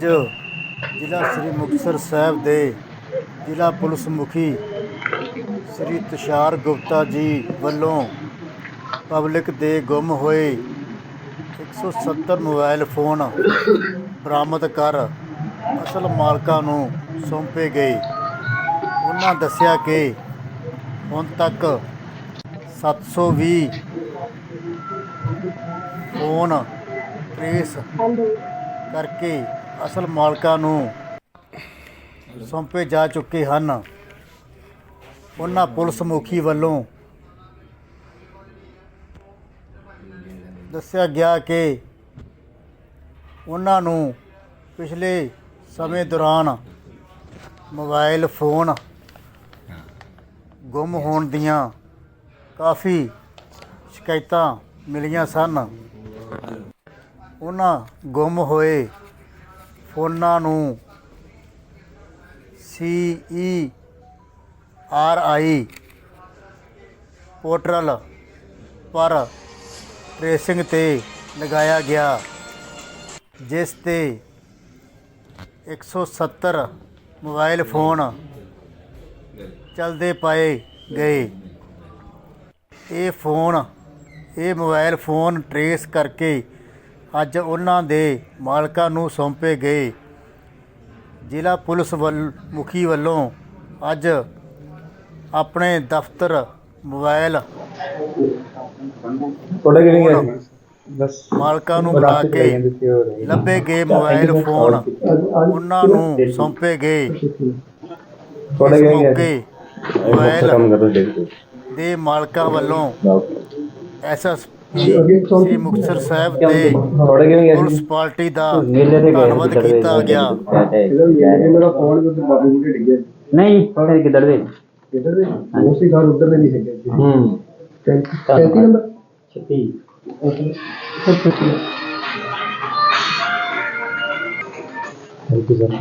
ਅੱਜ ਜ਼ਿਲ੍ਹਾ ਸ੍ਰੀ ਮੁਕਤਸਰ ਸਾਹਿਬ ਦੇ ਜ਼ਿਲ੍ਹਾ ਪੁਲਿਸ ਮੁਖੀ ਸ੍ਰੀ ਤੁਸ਼ਾਰ ਗੁਪਤਾ ਜੀ ਵੱਲੋਂ ਪਬਲਿਕ ਦੇ ਗੁੰਮ ਹੋਏ 170 ਮੋਬਾਈਲ ਫੋਨ ਬਰਾਮਦ ਕਰ ਅਸਲ ਮਾਲਕਾਂ ਨੂੰ ਸੌਂਪੇ ਗਏ। ਉਹਨਾਂ ਦੱਸਿਆ ਕਿ ਹੁਣ ਤੱਕ 720 ਫੋਨ ਟ੍ਰੇਸ ਕਰਕੇ ਅਸਲ ਮਾਲਕਾਂ ਨੂੰ ਸੌਂਪੇ ਜਾ ਚੁੱਕੇ ਹਨ। ਉਹਨਾਂ ਪੁਲਿਸ ਮੁਖੀ ਵੱਲੋਂ ਦੱਸਿਆ ਗਿਆ ਕਿ ਉਹਨਾਂ ਨੂੰ ਪਿਛਲੇ ਸਮੇਂ ਦੌਰਾਨ ਮੋਬਾਈਲ ਫੋਨ ਗੁੰਮ ਹੋਣ ਦੀਆਂ ਕਾਫੀ ਸ਼ਿਕਾਇਤਾਂ ਮਿਲੀਆਂ ਸਨ। ਉਹਨਾਂ ਗੁੰਮ ਹੋਏ ਫੋਨਾਂ ਨੂੰ C E R I portal ਪਰ ਟ੍ਰੇਸਿੰਗ ਤੇ ਲਗਾਇਆ ਗਿਆ, ਜਿਸ ਤੇ 170 ਮੋਬਾਈਲ ਫੋਨ ਚਲਦੇ ਪਾਏ ਗਏ। ਇਹ ਫੋਨ, ਇਹ ਮੋਬਾਈਲ ਫੋਨ ਟਰੇਸ ਕਰਕੇ ਅੱਜ ਉਹਨਾਂ ਦੇ ਮਾਲਕਾਂ ਨੂੰ ਸੌਂਪੇ ਗਏ। ਜ਼ਿਲ੍ਹਾ ਪੁਲਿਸ ਵੱਲ ਮੁਖੀ ਵੱਲੋਂ ਅੱਜ ਆਪਣੇ ਦਫ਼ਤਰ ਮੋਬਾਈਲ ਗਿਆ ਬਸ। ਮਾਲਕਾਂ ਨੂੰ ਬੁਲਾ ਕੇ ਲੱਭੇ ਗਏ ਮੋਬਾਈਲ ਫੋਨ। ਉਹਨਾਂ ਨੂੰ ਸੌਂਪੇ ਗਏ। ਗਿਆ ਮੌਕੇ ਸੀ ਮੋਬਾਈਲ ਦੇ ਮਾਲਕਾਂ ਵੱਲੋਂ ਸੀ ਐਸਐਸਪੀ ਸ੍ਰੀ ਮੁਕਤਸਰ ਸਾਹਿਬ ਦੇ ਤੁਹਾਡਾ ਕਿਵੇਂ ਗਿਆ ਪੁਲਿਸ ਸੀ ਪਾਰਟੀ ਦਾ ਮੇਲੇ ਤੇ ਗਏ ਧੰਨਵਾਦ ਕੀਤਾ ਗਿਆ। ਮੇਰਾ ਫੋਨ ਕਿਤੇ ਬਾਬੂ ਮੁੰਡੇ ਡਿੱਗਿਆ ਨਹੀਂ ਫਿਰ ਕਿੱਧਰ ਦੇ? ਕਿੱਧਰ ਦੇ ਉਸੇ ਘਰ ਉਧਰ ਦੇ ਨਹੀਂ ਹੈਗੇ ਹੂੰ। 35 ਨੰਬਰ 36 ਥੈਂਕ ਯੂ ਸਰ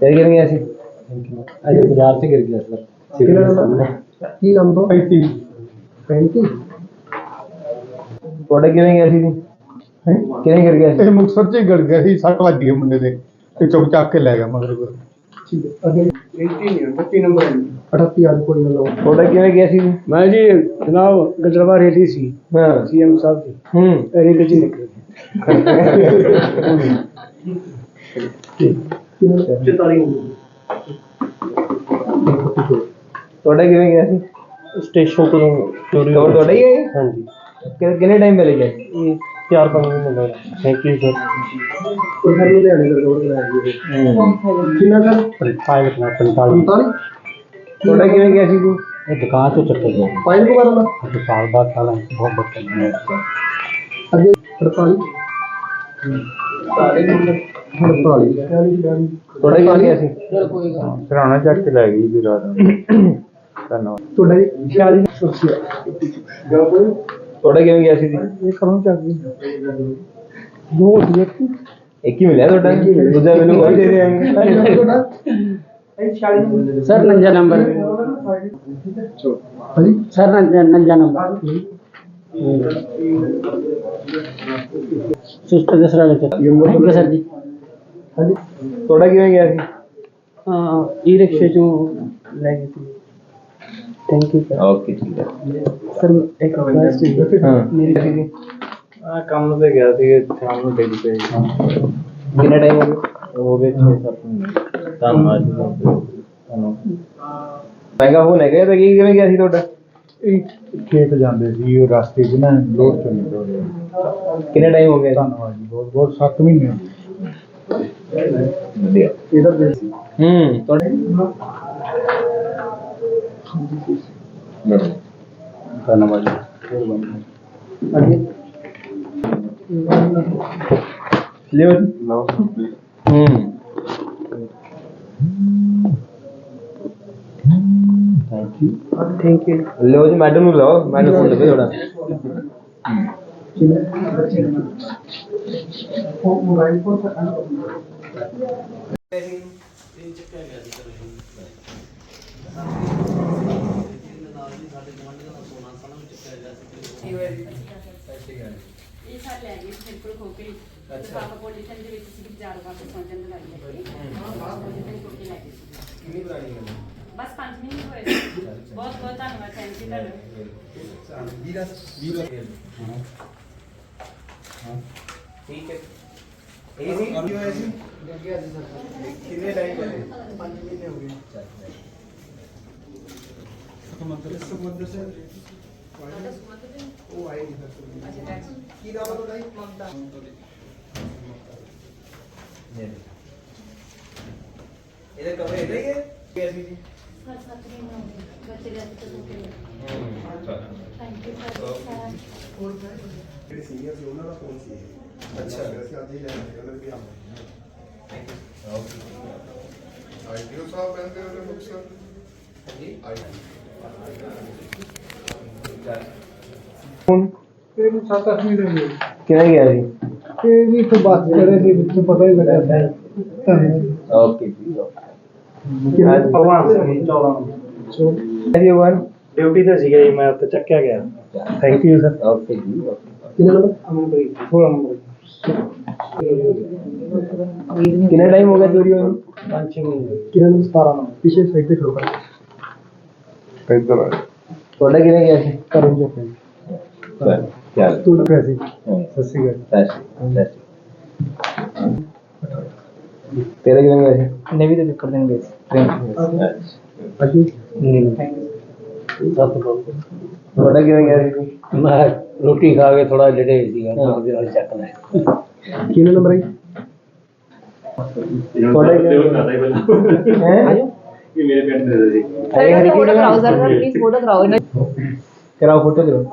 ਫਿਰ ਕਿਵੇਂ ਗਿਆ ਸੀ? ਅੱਜ ਬਾਜ਼ਾਰ ਤੇ ਗਿਰ ਗਿਆ ਸਰ ਕਿਹੜਾ ਨੰਬਰ ਕੀ ਨੰਬਰ 35 35 ਤੁਹਾਡਾ ਕਿਵੇਂ ਗਿਆ ਸੀ ਜੀ? ਕਿਵੇਂ ਗਿਰ ਗਿਆ ਸੀ? ਇਹ ਮੁਕਤਸਰ ਚ ਹੀ ਗੜ ਗਿਆ ਸੀ ਸੱਟ ਵੱਜ ਗਈ ਮੁੰਡੇ ਦੇ ਤੇ ਚੁੱਕ ਚੱਕ ਕੇ ਲੈ ਗਿਆ ਮਗਰ ਕੋਲ। ਠੀਕ ਹੈ ਅਗੇ 18 ਨਹੀਂ 38 ਨੰਬਰ 38 ਆ ਕੋਈ ਨਾ ਲਓ ਤੁਹਾਡਾ ਕਿਵੇਂ ਗਿਆ ਸੀ ਜੀ? ਮੈਂ ਜੀ ਜਨਾਬ ਗਜਰਵਾ ਰੇਲੀ ਸੀ। ਹਾਂ। ਸੀਐਮ ਸਾਹਿਬ ਦੀ। ਹੂੰ। ਰੇਲੀ ਚ ਨਿਕਲੇ। ਤੁਹਾਡਾ ਕਿਵੇਂ ਗਿਆ ਸੀ? ਸਟੇਸ਼ਨ ਤੋਂ ਚੋਰੀ ਕਵਰ ਤੁਹਾਡਾ ਹੀ ਹੈ ਇਹ? ਹਾਂਜੀ। ਕਿ- ਕਿੰਨੇ ਟਾਈਮ ਪਹਿਲੇ ਗਿਆ ਇਹ ਚਾਰ ਪੰਜ ਮਹੀਨੇ ਦਾ ਥੈਂਕ ਯੂ ਸਰ ਕੋਈ ਹਰ ਲੁਧਿਆਣੇ ਦਾ ਕਵਰ ਕਰਾਇਆ ਜੀ ਕਿੰਨਾ ਸਰ ਫਾਈਲ ਆਪਣਾ 45 45 ਤੁਹਾਡਾ ਕਿਵੇਂ ਗਿਆ ਸੀ ਜੀ ਇਹ ਦੁਕਾਨ ਤੋਂ ਚੱਕੇ ਗਿਆ ਫਾਈਲ ਕੋ ਕਰਨਾ ਦੁਕਾਨ ਦਾ ਸਾਲਾ ਬਹੁਤ ਬੱਚਾ ਅੱਗੇ 48 48 48 ਤੁਹਾਡਾ ਕਿਵੇਂ ਗਿਆ ਸੀ ਸਰਾਣਾ ਚੱਕ ਕੇ ਲੈ ਗਈ ਵੀ ਰਾਤ ਧੰਨਵਾਦ ਤੁਹਾਡਾ ਜੀ 46 ਤੁਹਾਡਾ ਕਿਵੇਂ ਗਿਆ ਸੀ ਜੀ? ਇਹ ਕਰੋਂ ਚੱਕ ਗਈ। ਦੋ ਸੀ ਇੱਕ। ਹੀ ਮਿਲਿਆ ਤੁਹਾਡਾ? ਦੂਜਾ ਮੈਨੂੰ ਕੋਈ ਦੇ ਦੇਣਗੇ ਸਰ ਨੰਜਾ ਨੰਬਰ। ਸਰ ਨੰਜਾ ਨੰਬਰ। ਸਿਸਟਰ ਦੇ ਸਰ ਵਿੱਚ ਸਰ ਜੀ। ਤੁਹਾਡਾ ਕਿਵੇਂ ਗਿਆ ਸੀ? ਹਾਂ ਈ ਰਿਕਸ਼ੇ ਚੋਂ ਲੈ ਗਏ थैंक यू सर ਓਕੇ ਠੀਕ ਹੈ सर एक रिक्वेस्ट है ਹਾਂ मेरी ਜੀ ਆ ਕੰਮ ਤੇ ਗਿਆ ਸੀ ਸ਼ਾਮ ਨੂੰ ਡਿੱਗ ਪਈ ਕਿੰਨਾ ਟਾਈਮ ਹੋ ਗਿਆ ਹੋ ਗਏ 6-7 ਮਹੀਨੇ ਧੰਨਵਾਦ ਜੀ ਤੁਹਾਨੂੰ ਮਹਿੰਗਾ ਫੋਨ ਹੈਗਾ ਤਾਂ ਕੀ ਕਿਵੇਂ ਗਿਆ ਸੀ ਤੁਹਾਡਾ ਇਹ ਖੇਤ ਜਾਂਦੇ ਸੀ ਉਹ ਰਸਤੇ 'ਚ ਨਾ ਲੋਡ ਚੋਂ ਨਿਕਲ ਗਿਆ ਕਿੰਨਾ ਟਾਈਮ ਹੋ ਗਿਆ ਧੰਨਵਾਦ ਜੀ ਬਹੁਤ ਬਹੁਤ 7 ਮਹੀਨੇ ਹੋ ਗਏ। ਵਧੀਆ ਇਹਦਾ ਦੇ ਹੂੰ ਤੁਹਾਡਾ ਧੰਨਵਾਦ ਜੀ ਅੱਗੇ ਲਿਓ ਜੀ ਹੂੰ ਥੈਂਕ ਯੂ ਥੈਂਕ ਯੂ ਲਿਓ ਜੀ ਮੈਡਮ ਨੂੰ ਲੱਗੇ ਤੁਹਾਡਾ ਉਹ ਮੋਬਾਈਲ ਫੋਨ ਇਹ ਸਾਰੇ ਲੈ ਗਏ ਸੀ ਬਿਲਕੁਲ ਖੋ ਕੇ ਹੀ ਪਾਪਾ ਪੋਲੀਥੀਨ ਦੇ ਵਿੱਚ ਸੀ ਬਾਜ਼ਾਰੋਂ ਵਾਪਸ ਪਹੁੰਚਣ ਦੇ ਲੱਗ ਗਏ ਪੋਲੀਥੀਨ ਖੋ ਕੇ ਲੈ ਸੀ। ਕਿੰਨੀ ਪੁਰਾਣੀ ਗੱਲ ਬਸ 5 ਮਹੀਨੇ ਹੋਏ। ਬਹੁਤ ਬਹੁਤ ਧੰਨਵਾਦ ਥੈਂਕ ਯੂ ਤੁਹਾਡਾ। ਵੀਰਾ ਵੀਰਾ ਠੀਕ ਹੈ। ਇਹ ਸੀ ਕੀ ਹੋਇਆ ਸੀ? ਕਿੰਨੇ ਟਾਈਮ ਪਹਿਲੇ 5 ਮਹੀਨੇ ਹੋ ਗਏ। ਸਮੁੰਦਰ ਸੇ ਉਹ ਆਏ ਨਹੀਂ ਸਰ ਕੀ ਨਾਮ ਹੈ ਤੁਹਾਡਾ ਜੀ ਮਮਤਾ ਇਹਦੇ ਕਮਰੇ ਇਧਰ ਹੀ ਹੈ ਕੈਸੀ ਜੀ ਜਿਹੜੇ ਸੀਨੀਅਰ ਸੀ ਉਹਨਾਂ ਦਾ ਫੋਨ ਸੀ ਅੱਛਾ ਅਸੀਂ ਅੱਜ ਹੀ ਲੈ ਆਏ ਉਹਨਾਂ ਦੇ ਆਈਡੀਓ ਸਾਹਿਬ ਕਹਿੰਦੇ ਉਹਦੇ ਮੁਕਸਰ ਹਾਂਜੀ ਇਹ ਸੱਤ ਅੱਠ ਮਹੀਨੇ ਹੋ ਗਏ ਕਿਹਨੇ ਗਿਆ ਸੀ ਇਹ ਵੀ ਤੋਂ ਬਾਤ ਕਰੇ ਸੀ ਵਿੱਚ ਪਤਾ ਹੀ ਲੱਗਾ ਧੰਨਵਾਦ ਓਕੇ ਜੀ ਅੱਜ ਭਗਵਾਨ ਸਿੰਘ 14 ਜੀ ਵਨ ਡਿਊਟੀ ਤੇ ਸੀਗਾ ਜੀ ਮੈਂ ਉੱਥੇ ਚੱਕਿਆ ਗਿਆ ਥੈਂਕ ਯੂ ਸਰ ਓਕੇ ਜੀ ਓਕੇ ਕਿੰਨਾ ਨੰਬਰ ਅਮਨਪ੍ਰੀਤ 16 ਨੰਬਰ ਕਿੰਨਾ ਟਾਈਮ ਹੋ ਗਿਆ ਚੋਰੀ ਹੋਈ ਨੂੰ? ਪੰਜ ਛੇ ਮਹੀਨੇ ਕਿੰਨਾ ਨੰਬਰ 17 ਨੰਬਰ ਪਿਛੇ ਸਾਈਡ ਤੇ ਖੜੋ ਕਰ ਇੱਧਰ ਆਏ ਤੁਹਾਡਾ ਕਿਹਨੇ ਗਿਆ ਸੀ ਕਰਨ ਜੋ ਪੈ ਚੱਲ। ਤੂੰ ਲੱਗਿਆ ਸੀ। ਹਾਂ। ਸਤਿ ਸ਼੍ਰੀ ਅਕਾਲ। ਤੇਰਾ ਕਿਹਨੇ ਗਿਆ ਸੀ ਨਵੀਂ ਦੇ ਪੇਪਰ ਦੇਣ ਗਏ ਸੀ। ਟ੍ਰੇਨ ਅਜੀ ਤੁਹਾਡਾ ਕਿਹਨੇ ਗਿਆ ਸੀ ਮੈਂ ਰੋਟੀ ਖਾ ਕੇ ਥੋੜਾ ਜਿਹੜੇ ਸੀਗਾ ਉਹਦੇ ਨਾਲ ਚੱਕ ਲਿਆ ਕਿੰਨਾ ਨੰਬਰ ਹੈ ਤੁਹਾਡਾ ਕਿਹਨੇ ਹੈ ਸਰ ਫੋਟੋ ਕਰਾਓ ਸਰ ਪਲੀਜ਼ ਫੋਟੋ ਕਰਾਓ ਇਹਨਾਂ ਕਰਾਓ ਫੋਟੋ ਕਰੋ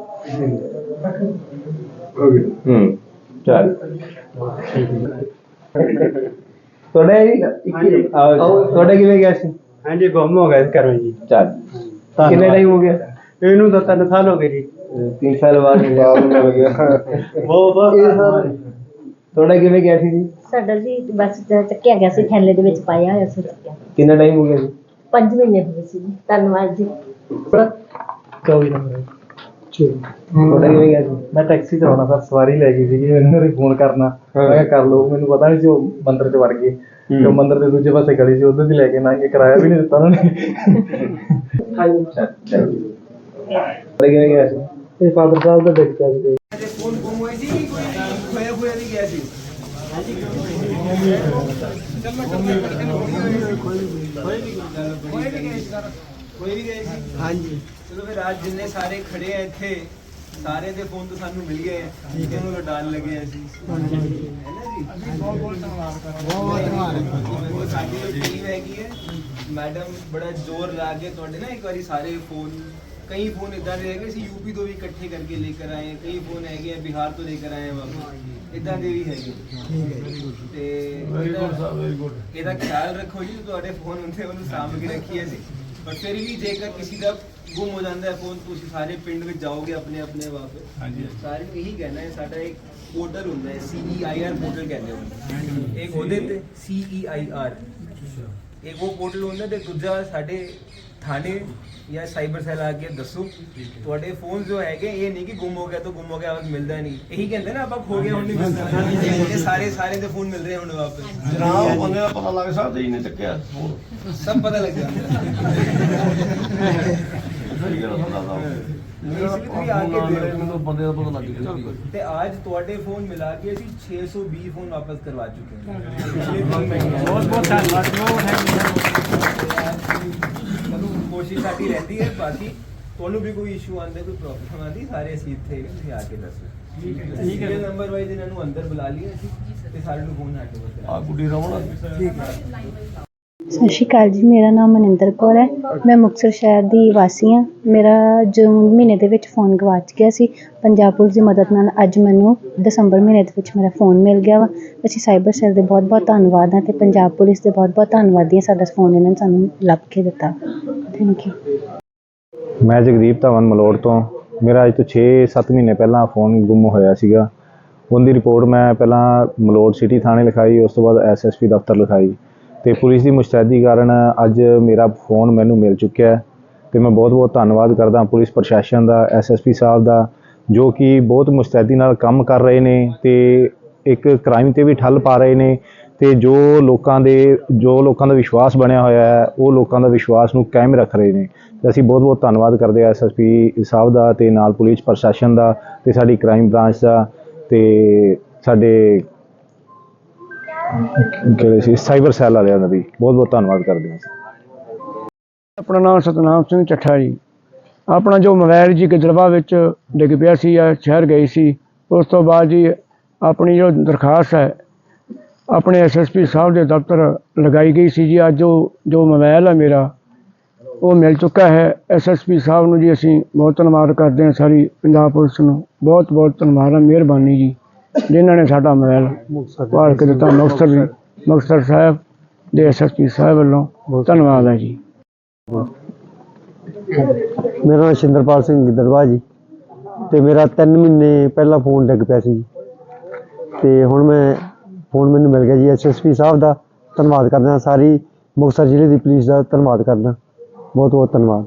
ਹੂੰ। ਚੱਲ। ਤੁਹਾਡਾ ਜੀ ਆਓ ਤੁਹਾਡਾ ਕਿਵੇਂ ਗਿਆ ਸੀ? ਹਾਂਜੀ ਗੁੰਮ ਹੋ ਗਿਆ ਸੀ ਘਰੋਂ ਜੀ। ਚੱਲ। ਕਿੰਨੇ ਟਾਈਮ ਹੋ ਗਿਆ? ਇਹਨੂੰ ਤਾਂ ਤਿੰਨ ਸਾਲ ਹੋ ਗਏ ਜੀ। ਤਿੰਨ ਸਾਲ ਬਾਅਦ ਬਾਅਦ ਮਿਲ ਗਿਆ। ਬਹੁਤ ਬਹੁਤ ਤੁਹਾਡਾ ਕਿਵੇਂ ਗਿਆ ਸੀ ਜੀ? ਸਾਡਾ ਜੀ ਬਸ ਚੱਕਿਆ ਗਿਆ ਸੀ ਥੈਲੇ ਦੇ ਵਿੱਚ ਪਾਇਆ ਹੋਇਆ ਸੀ ਚੱਕਿਆ। ਕਿੰਨਾ ਟਾਈਮ ਹੋ ਗਿਆ ਜੀ? 5 ਮਹੀਨੇ ਹੋ ਗਏ ਸੀ ਜੀ। ਧੰਨਵਾਦ ਜੀ। ਚੌਵੀ ਨੰਬਰ ਤੁਹਾਡਾ ਕਿਵੇਂ ਗਿਆ ਸੀ ਮੈਂ ਟੈਕਸੀ ਚਲਾਉਣਾ ਸਰ ਸਵਾਰੀ ਲੈ ਗਈ ਸੀਗੀ ਮੈਨੂੰ ਨੇ ਫੋਨ ਕਰਨਾ। ਮੈਂ ਕਿਹਾ ਕਰ ਲਓ ਮੈਨੂੰ ਪਤਾ ਨਹੀਂ ਸੀ ਉਹ ਮੰਦਿਰ 'ਚ ਵੜ ਗਏ। ਤੇ ਉਹ ਮੰਦਿਰ ਦੇ ਦੂਜੇ ਪਾਸੇ ਗਲੀ ਸੀ ਉਧਰ ਦੀ ਲੈ ਕੇ ਨਾ ਇਹ ਕਿਰਾਇਆ ਵੀ ਨਹੀਂ ਦਿੱਤਾ ਉਹਨਾਂ। ਨੇ ਚੱਲ ਚੱਲ ਤੁਹਾਡਾ ਕਿਵੇਂ ਗਿਆ ਸੀ ਇਹ ਫਾਦਰ ਸਾਹਿਬ ਦਾ ਦੇਖਿਆ ਸੀ ਫੋਨ ਗੁੰਮ ਹੋਈ ਸੀ ਕੋਈ ਖੋਇਆ ਖੋਇਆ ਨਹੀਂ ਗਿਆ ਸੀ ਕੋਈ ਸੀ? ਹਾਂਜੀ। ਚਲੋ ਫਿਰ ਅੱਜ ਜਿੰਨੇ ਸਾਰੇ ਖੜੇ ਆ ਇੱਥੇ ਸਾਰੇ ਦੇ ਫੋਨ ਤੋਂ ਸਾਨੂੰ ਮਿਲ ਗਏ ਠੀਕ ਹੈ ਨੂੰ ਡਾਲ ਲਗੇ ਅਸੀਂ। ਹੈ ਨਾ ਜੀ? ਬਹੁਤ ਬਹੁਤ ਧੰਨਵਾਦ ਬਹੁਤ ਧੰਨਵਾਦ। ਸਾਡੀ ਜੋ ਟੀਮ ਹੈਗੀ ਹੈ। ਮੈਡਮ ਬੜਾ ਜ਼ੋਰ ਲਾ ਕੇ ਤੁਹਾਡੇ ਨਾ ਇੱਕ ਵਾਰੀ ਸਾਰੇ ਫੋਨ ਕਈ ਫੋਨ ਇਦਾਂ ਦੇ ਹੈਗੇ ਸੀ ਯੂਪੀ ਤੋਂ ਵੀ ਇਕੱਠੇ ਕਰਕੇ ਲੈ ਕਰ ਆਏ ਕਈ ਫੋਨ ਹੈਗੇ ਆ ਬਿਹਾਰ ਤੋਂ ਲੈ ਕਰ ਆਏ ਵਾਪਸ। ਇਦਾਂ ਦੇ ਵੀ ਹੈਗੇ। ਤੇ ਇਹਦਾ ਇਹਦਾ ਖਿਆਲ ਰੱਖੋ ਜੀ ਤੁਹਾਡੇ ਫੋਨ ਹੁੰਦੇ ਉਹਨੂੰ ਸਾਂਭ ਕੇ ਰੱਖੀਏ ਸੀ ਪਰ ਫਿਰ ਵੀ ਜੇਕਰ ਕਿਸੇ ਦਾ ਗੁੰਮ ਹੋ ਜਾਂਦਾ ਹੈ ਫੋਨ ਤੁਸੀਂ ਸਾਰੇ ਪਿੰਡ ਵਿੱਚ ਜਾਓਗੇ ਆਪਣੇ ਆਪਣੇ ਵਾਪਸ। ਹਾਂਜੀ ਸਾਰੇ ਨੂੰ ਇਹੀ ਕਹਿਣਾ ਹੈ ਸਾਡਾ ਇੱਕ ਪੋਰਟਲ ਹੁੰਦਾ ਹੈ CEIR ਪੋਰਟਲ ਕਹਿੰਦੇ ਉਹਨੂੰ। ਇੱਕ ਉਹਦੇ ਤੇ CEIR ਇੱਕ ਉਹ ਪੋਰਟਲ ਹੁੰਦਾ ਤੇ ਦੂਜਾ ਸਾਡੇ ਥਾਣੇ ਜਾਂ ਸਾਈਬਰ ਸੈੱਲ ਆ ਕੇ ਦੱਸੋ। ਤੁਹਾਡੇ ਫੋਨ ਜੋ ਹੈਗੇ ਇਹ ਨਹੀਂ ਕਿ ਗੁੰਮ ਹੋ ਗਿਆ ਤਾਂ ਗੁੰਮ ਹੋ ਗਿਆ ਬਸ ਮਿਲਦਾ ਨਹੀਂ। ਇਹੀ ਕਹਿੰਦੇ ਨਾ ਆਪਾਂ ਖੋ ਗਏ ਹੁਣ ਨਹੀਂ ਮਿਲਦਾ। ਇਹ ਸਾਰੇ ਸਾਰੇ ਦੇ ਫੋਨ ਮਿਲ ਰਹੇ ਹੁਣ ਵਾਪਸ। ਜਨਾਬ ਬੰਦੇ ਦਾ ਪਤਾ ਲੱਗ ਸਕਦਾ ਹੀ ਨਹੀਂ ਚੱਕਿਆ ਸਭ ਪਤਾ ਲੱਗ ਜਾਂਦਾ। ਸਹੀ ਗੱਲ ਸੁਣਾਦਾ ਮੈਨੂੰ ਬੰਦੇ ਦਾ ਪਤਾ ਲੱਗ ਗਿਆ ਤੇ ਅੱਜ ਤੁਹਾਡੇ ਫੋਨ ਮਿਲਾ ਕੇ ਅਸੀਂ 620 ਫੋਨ ਵਾਪਸ ਕਰਵਾ ਚੁੱਕੇ ਹਾਂ। ਪਿਛਲੇ ਤਿੰਨ ਮਹੀਨਿਆਂ ਬਹੁਤ ਬਹੁਤ ਧੰਨਵਾਦ। ਕੋਸ਼ਿਸ਼ ਸਾਡੀ ਰਹਿੰਦੀ ਹੈ ਬਾਕੀ ਤੁਹਾਨੂੰ ਵੀ ਕੋਈ ਇਸ਼ੂ ਆਉਂਦਾ ਕੋਈ ਪ੍ਰੋਬਲਮ ਆਉਂਦੀ ਸਾਰੇ ਅਸੀਂ ਇੱਥੇ ਤੁਸੀਂ ਆ ਕੇ ਦੱਸੋ। ਠੀਕ ਹੈ ਠੀਕ ਹੈ। ਨੰਬਰ ਵਾਈਜ਼ ਇਹਨਾਂ ਨੂੰ ਅੰਦਰ ਬੁਲਾ ਲਈਏ ਅਸੀਂ ਤੇ ਸਾਰੇ ਨੂੰ ਫੋਨ ਹੱਟ ਬਸ ਆ ਗੁੱਡੀ ਰਮਣ ਠੀਕ ਹੈ। ਸਤਿ ਸ਼੍ਰੀ ਅਕਾਲ ਜੀ, ਮੇਰਾ ਨਾਮ ਮਨਿੰਦਰ ਕੌਰ ਹੈ। ਮੈਂ ਮੁਕਤਸਰ ਸ਼ਹਿਰ ਦੀ ਵਾਸੀ ਹਾਂ। ਮੇਰਾ ਜੂਨ ਮਹੀਨੇ ਦੇ ਵਿੱਚ ਫੋਨ ਗਵਾਚ ਗਿਆ ਸੀ। ਪੰਜਾਬ ਪੁਲਿਸ ਦੀ ਮਦਦ ਨਾਲ ਅੱਜ ਮੈਨੂੰ ਦਸੰਬਰ ਮਹੀਨੇ ਦੇ ਵਿੱਚ ਮੇਰਾ ਫੋਨ ਮਿਲ ਗਿਆ ਵਾ। ਅਸੀਂ ਸਾਈਬਰ ਸੈੱਲ ਦੇ ਬਹੁਤ ਬਹੁਤ ਧੰਨਵਾਦ ਹਾਂ ਤੇ ਪੰਜਾਬ ਪੁਲਿਸ ਦੇ ਬਹੁਤ ਬਹੁਤ ਧੰਨਵਾਦੀ ਹਾਂ ਸਾਡਾ ਫੋਨ ਇਹਨਾਂ ਨੇ ਸਾਨੂੰ ਲੱਭ ਕੇ ਦਿੱਤਾ। ਥੈਂਕ ਯੂ ਮੈਂ ਜਗਦੀਪ ਧਵਨ ਮਲੋੜ ਤੋਂ। ਮੇਰਾ ਅੱਜ ਤੋਂ 6-7 ਮਹੀਨੇ ਪਹਿਲਾਂ ਫੋਨ ਗੁੰਮ ਹੋਇਆ ਸੀਗਾ। ਉਹਦੀ ਰਿਪੋਰਟ ਮੈਂ ਪਹਿਲਾਂ ਮਲੋੜ ਸਿਟੀ ਥਾਣੇ ਲਿਖਾਈ, ਉਸ ਤੋਂ ਬਾਅਦ ਐਸਐਸਪੀ ਦਫ਼ਤਰ ਲਿਖਾਈ। ਤੇ ਪੁਲਿਸ ਦੀ ਮੁਸਤੈਦੀ ਕਾਰਨ ਅੱਜ ਮੇਰਾ ਫੋਨ ਮੈਨੂੰ ਮਿਲ ਚੁੱਕਿਆ ਹੈ ਤੇ ਮੈਂ ਬਹੁਤ ਬਹੁਤ ਧੰਨਵਾਦ ਕਰਦਾ ਪੁਲਿਸ ਪ੍ਰਸ਼ਾਸਨ ਦਾ ਐਸਐਸਪੀ ਸਾਹਿਬ ਦਾ, ਜੋ ਕਿ ਬਹੁਤ ਮੁਸਤੈਦੀ ਨਾਲ ਕੰਮ ਕਰ ਰਹੇ ਨੇ ਤੇ ਇੱਕ ਕ੍ਰਾਈਮ ਤੇ ਵੀ ਠੱਲ ਪਾ ਰਹੇ ਨੇ ਤੇ ਜੋ ਲੋਕਾਂ ਦੇ, ਜੋ ਲੋਕਾਂ ਦਾ ਵਿਸ਼ਵਾਸ ਬਣਿਆ ਹੋਇਆ ਹੈ, ਉਹ ਲੋਕਾਂ ਦਾ ਵਿਸ਼ਵਾਸ ਨੂੰ ਕਾਇਮ ਰੱਖ ਰਹੇ ਨੇ। ਤੇ ਅਸੀਂ ਬਹੁਤ ਬਹੁਤ ਧੰਨਵਾਦ ਕਰਦੇ ਹਾਂ ਐਸਐਸਪੀ ਸਾਹਿਬ ਦਾ ਤੇ ਨਾਲ ਪੁਲਿਸ ਪ੍ਰਸ਼ਾਸਨ ਦਾ ਤੇ ਸਾਡੀ ਕ੍ਰਾਈਮ ਬ੍ਰਾਂਚ ਦਾ ਤੇ ਸਾਡੇ ਕਿਹੜੇ ਸੀ, ਸਾਈਬਰ ਸੈੱਲ ਵਾਲਿਆਂ ਦਾ ਵੀ ਬਹੁਤ ਬਹੁਤ ਧੰਨਵਾਦ ਕਰਦੇ ਹਾਂ ਆਪਣਾ ਨਾਮ ਸਤਨਾਮ ਸਿੰਘ ਚੱਠਾ ਜੀ। ਆਪਣਾ ਜੋ ਮੋਬਾਈਲ ਜੀ ਗਜਰਵਾ ਵਿੱਚ ਡਿੱਗ ਪਿਆ ਸੀ ਜਾਂ ਸ਼ਹਿਰ ਗਈ ਸੀ, ਉਸ ਤੋਂ ਬਾਅਦ ਜੀ ਆਪਣੀ ਜੋ ਦਰਖਾਸਤ ਹੈ, ਆਪਣੇ ਐਸਐਸਪੀ ਸਾਹਿਬ ਦੇ ਦਫ਼ਤਰ ਲਗਾਈ ਗਈ ਸੀ ਜੀ। ਅੱਜ ਉਹ ਜੋ ਮੋਬਾਈਲ ਹੈ ਮੇਰਾ, ਉਹ ਮਿਲ ਚੁੱਕਾ ਹੈ। ਐਸਐਸਪੀ ਸਾਹਿਬ ਨੂੰ ਜੀ ਅਸੀਂ ਬਹੁਤ ਧੰਨਵਾਦ ਕਰਦੇ ਹਾਂ ਸਾਰੀ ਪੰਜਾਬ ਪੁਲਿਸ ਨੂੰ। ਬਹੁਤ ਬਹੁਤ ਧੰਨਵਾਦ ਹੈ, ਮਿਹਰਬਾਨੀ ਜੀ। ਜਿਨ੍ਹਾਂ ਨੇ ਸਾਡਾ ਮੋਬਾਈਲ ਭਾਲ ਕੇ ਦਿੱਤਾ ਮੁਕਤਸਰ ਜੀ ਮੁਕਤਸਰ ਸਾਹਿਬ ਦੇ ਐਸਐਸਪੀ ਸਾਹਿਬ ਵੱਲੋਂ ਧੰਨਵਾਦ ਹੈ ਜੀ। ਮੇਰਾ ਨਾਮ ਸ਼ਿੰਦਰਪਾਲ ਸਿੰਘ ਗਿੱਦੜਵਾ ਜੀ ਤੇ ਮੇਰਾ 3 ਮਹੀਨੇ ਪਹਿਲਾਂ ਫੋਨ ਡਿੱਗ ਪਿਆ ਸੀ ਜੀ। ਤੇ ਹੁਣ ਮੈਂ ਫੋਨ ਮੈਨੂੰ ਮਿਲ ਗਿਆ ਜੀ ਐਸਐਸਪੀ ਸਾਹਿਬ ਦਾ। ਧੰਨਵਾਦ ਕਰਦਾ ਸਾਰੀ ਮੁਕਤਸਰ ਜ਼ਿਲ੍ਹੇ ਦੀ ਪੁਲਿਸ ਦਾ ਧੰਨਵਾਦ ਕਰਦਾ। ਬਹੁਤ ਬਹੁਤ ਧੰਨਵਾਦ।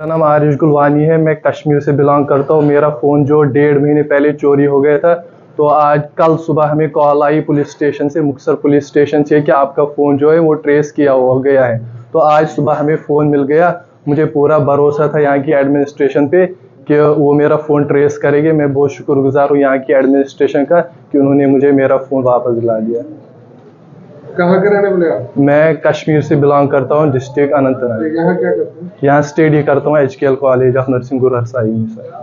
मेरा नाम आरिश गुलवानी है, मैं कश्मीर से बिलोंग करता हूँ। मेरा फ़ोन जो डेढ़ महीने पहले चोरी हो गया था तो आज कल सुबह हमें कॉल आई पुलिस स्टेशन से मुक्सर पुलिस स्टेशन से कि आपका फ़ोन जो है वो ट्रेस किया हो गया है। तो आज सुबह हमें फ़ोन मिल गया। मुझे पूरा भरोसा था यहाँ की एडमिनिस्ट्रेशन पे कि वो मेरा फ़ोन ट्रेस करेंगे। मैं बहुत शुक्रगुजार हूँ यहाँ की एडमिनिस्ट्रेशन का कि उन्होंने मुझे मेरा फ़ोन वापस दिला दिया। कहाँ के रहने वाले आप मैं कश्मीर से बिलोंग करता हूँ डिस्ट्रिक्ट अनंतनाग यहाँ क्या करते हैं यहाँ स्टडी करता हूँ H K L college of nursing Guruharsahai में सर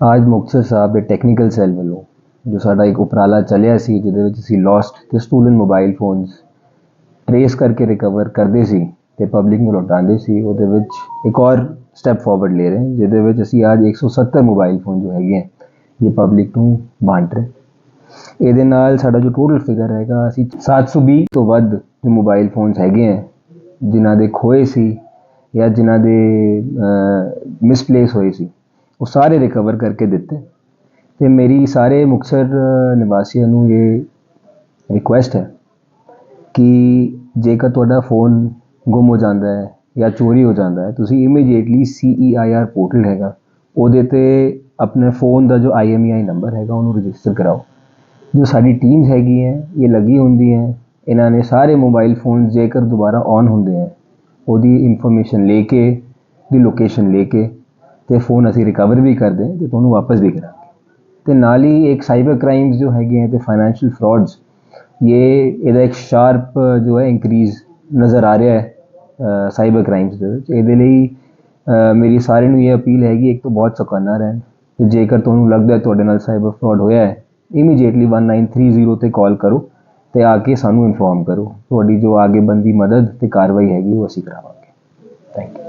ਅੱਜ ਮੁਕਤਸਰ ਸਾਹਿਬ ਦੇ ਟੈਕਨੀਕਲ ਸੈੱਲ ਵੱਲੋਂ ਜੋ ਸਾਡਾ ਇੱਕ ਉਪਰਾਲਾ ਚੱਲਿਆ ਸੀ ਜਿਹਦੇ ਵਿੱਚ ਅਸੀਂ ਲੋਸਟ ਤੇ ਸਟੂਲਨ ਮੋਬਾਈਲ ਫੋਨਸ ਟਰੇਸ ਕਰਕੇ ਰਿਕਵਰ ਕਰਦੇ ਸੀ ਤੇ ਪਬਲਿਕ ਨੂੰ ਲੁਟਾਉਂਦੇ ਸੀ ਉਹਦੇ ਵਿੱਚ ਇੱਕ ਔਰ ਸਟੈਪ ਫਾਰਵਰਡ ਲੈ ਰਹੇ ਹਾਂ ਜਿਹਦੇ ਵਿੱਚ ਅਸੀਂ ਅੱਜ 170 ਮੋਬਾਈਲ ਫੋਨ ਜੋ ਹੈਗੇ ਹੈ ਇਹ ਪਬਲਿਕ ਨੂੰ ਵੰਡ ਰਹੇ ਇਹਦੇ ਨਾਲ ਸਾਡਾ ਜੋ ਟੋਟਲ ਫਿਗਰ ਹੈਗਾ, ਅਸੀਂ 720 ਤੋਂ ਵੱਧ ਜੋ ਮੋਬਾਈਲ ਫੋਨਸ ਹੈਗੇ ਹੈ ਜਿਨ੍ਹਾਂ ਦੇ ਖੋਏ ਸੀ ਜਾਂ ਜਿਨ੍ਹਾਂ ਦੇ ਮਿਸਪਲੇਸ ਹੋਏ ਸੀ, ਉਹ ਸਾਰੇ ਰਿਕਵਰ ਕਰਕੇ ਦਿੱਤੇ। ਤੇ ਮੇਰੀ ਸਾਰੇ ਮੁਕਤਸਰ ਨਿਵਾਸੀਆਂ ਨੂੰ ਇਹ ਰਿਕੁਐਸਟ ਹੈ ਕਿ ਜੇਕਰ ਤੁਹਾਡਾ ਫੋਨ ਗੁੰਮ ਹੋ ਜਾਂਦਾ ਹੈ ਜਾਂ ਚੋਰੀ ਹੋ ਜਾਂਦਾ ਹੈ, ਤੁਸੀਂ ਇਮੀਡੀਏਟਲੀ CEIR ਪੋਰਟਲ ਹੈਗਾ, ਉਹਦੇ ਤੇ ਆਪਣੇ ਫੋਨ ਦਾ ਜੋ IMEI ਨੰਬਰ ਹੈਗਾ, ਉਹਨੂੰ ਰਜਿਸਟਰ ਕਰਾਓ। ਜੋ ਸਾਡੀ ਟੀਮਸ ਹੈਗੀ ਹੈ, ਇਹ ਲੱਗੀ ਹੁੰਦੀ ਹੈ, ਇਹਨਾਂ ਨੇ ਸਾਰੇ ਮੋਬਾਈਲ ਫੋਨ ਜੇਕਰ ਦੁਬਾਰਾ ਔਨ ਹੁੰਦੇ ਹੈ, ਉਹਦੀ ਇਨਫੋਰਮੇਸ਼ਨ ਲੈ ਕੇ, ਦੀ ਲੋਕੇਸ਼ਨ ਲੈ ਕੇ, ਤੇ ਫੋਨ ਅਸੀਂ ਰਿਕਵਰ ਵੀ ਕਰਦੇ ਹਾਂ ਤੇ ਤੁਹਾਨੂੰ ਵਾਪਸ ਵੀ ਕਰਾਂਗੇ। ਤੇ ਨਾਲ ਹੀ ਇੱਕ ਸਾਈਬਰ ਕ੍ਰਾਈਮਸ ਜੋ ਹੈਗੇ ਹੈ ਤੇ ਫਾਈਨੈਂਸ਼ੀਅਲ ਫਰਾਡਸ ਇਹ, ਇਹਦਾ ਇੱਕ ਸ਼ਾਰਪ ਜੋ ਹੈ ਇਨਕਰੀਜ਼ ਨਜ਼ਰ ਆ ਰਿਹਾ ਹੈ ਸਾਈਬਰ ਕ੍ਰਾਈਮਸ ਦੇ ਵਿੱਚ। ਇਹਦੇ ਲਈ ਮੇਰੀ ਸਾਰਿਆਂ ਨੂੰ ਇਹ ਅਪੀਲ ਹੈਗੀ ਇੱਕ ਤਾਂ ਬਹੁਤ ਚੌਕੰਨਾ ਰਹਿਣ, ਤੇ ਜੇਕਰ ਤੁਹਾਨੂੰ ਲੱਗਦਾ ਤੁਹਾਡੇ ਨਾਲ ਸਾਈਬਰ ਫਰਾਡ ਹੋਇਆ ਹੈ ਇਮੀਡੀਏਟਲੀ 1930 ਤੇ ਕਾਲ ਕਰੋ ਤੇ ਆ ਕੇ ਸਾਨੂੰ ਇਨਫੋਰਮ ਕਰੋ। ਤੁਹਾਡੀ ਜੋ ਆਗੇ ਬੰਦੀ ਮਦਦ ਤੇ ਕਾਰਵਾਈ ਹੈਗੀ, ਉਹ ਅਸੀਂ ਕਰਾਵਾਂਗੇ। Thank you